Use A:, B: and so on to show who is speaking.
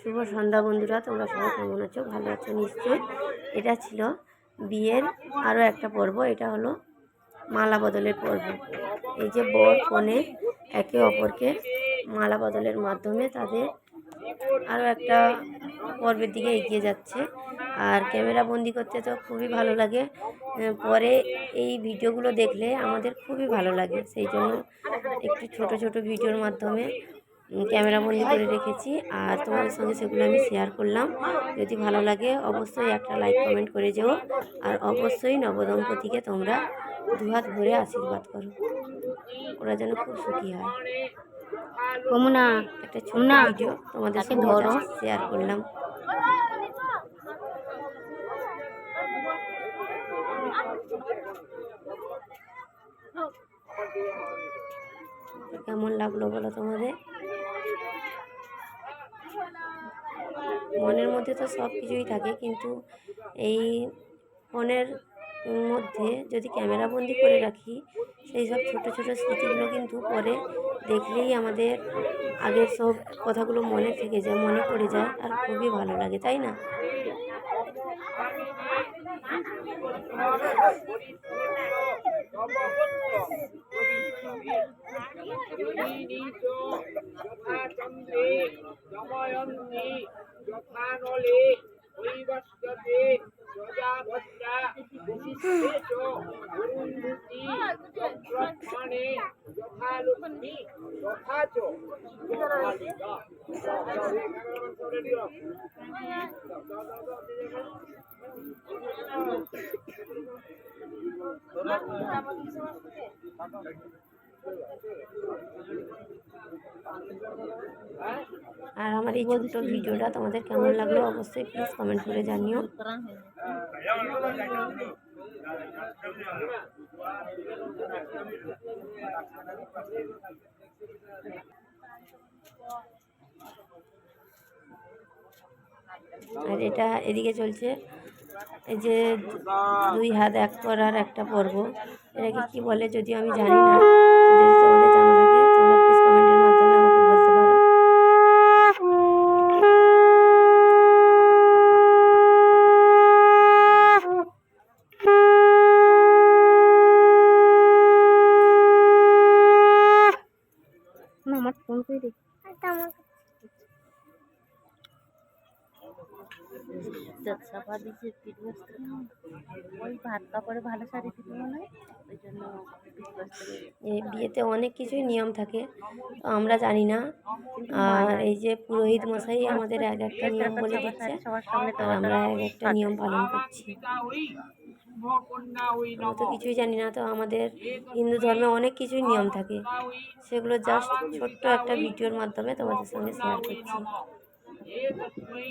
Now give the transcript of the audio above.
A: শুভ সন্ধ্যা বন্ধুরা, তোমরা সবাই কেমন আছো? ভালো আছো নিশ্চয়ই। এটা ছিল বিয়ের আরও একটা পর্ব, এটা হলো মালা বদলের পর্ব। এই যে বর, কনে একে অপরকে মালা বদলের মাধ্যমে তাদের আরও একটা পর্বের দিকে এগিয়ে যাচ্ছে। আর ক্যামেরা বন্দি করতে তো খুবই ভালো লাগে। পরে এই ভিডিওগুলো দেখলে আমাদের খুবই ভালো লাগে। সেই জন্য একটু ছোট ছোট ভিডিওর মাধ্যমে ক্যামেরা বন্দি করে রেখেছি আর তোমাদের সঙ্গে সেগুলো আমি শেয়ার করলাম। যদি ভালো লাগে অবশ্যই একটা লাইক কমেন্ট করে যেও। আর অবশ্যই নবদম্পতিকে তোমরা দুহাত ভরে আশীর্বাদ করো। ওরা যেন খুব সুখী হয়।
B: কমুনা
A: একটা ছোট। ভিডিও তোমাদের সঙ্গে
B: ধরো।
A: শেয়ার করলাম। কেমন লাগল বলো তোমাদের? মনের মধ্যে তো সব কিছুই থাকে কিন্তু এই ফোনের মধ্যে যদি ক্যামেরা বন্দি করে রাখি সেই সব ছোট ছোটো স্মৃতিগুলো কিন্তু পরে দেখলেই আমাদের আগের সব কথাগুলো মনে থেকে যায় মনে পড়ে যায় আর খুবই ভালো লাগে তাই না?
C: দময়ন্তি যথানলে কৈবস্যতে প্রজাভদ্রা বশিষ্ঠে চ অরুন্ধতি চ যথালিকা
A: আর আমার এই ছোট্ট ভিডিওটা তোমাদের কেমন লাগল অবশ্যই প্লিজ কমেন্ট করে জানিও। আর এটা এদিকে চলছে, এই যে দুই হাত এক করার একটা পর্ব। এটাকে কি বলে যদিও আমি জানি না।
B: করে দে চাপা দিয়েছে পিঠ বস্ত্র ওই ভাত কাপড়ে ভালো শাড়ি ছিল মনে হয়? ওই জন্য
A: এই বিয়েতে অনেক কিছুই নিয়ম থাকে আমরা জানি না। আর এই যে পুরোহিত মশাই আমাদের এক একটা নিয়ম বলে দিচ্ছে আর আমরা এক একটা নিয়ম পালন করছি। আমরা তো কিছুই জানি না তো আমাদের হিন্দু ধর্মে অনেক কিছুই নিয়ম থাকে। সেগুলো জাস্ট ছোট্ট একটা ভিডিওর মাধ্যমে তোমাদের সঙ্গে শেয়ার করছি।
C: উই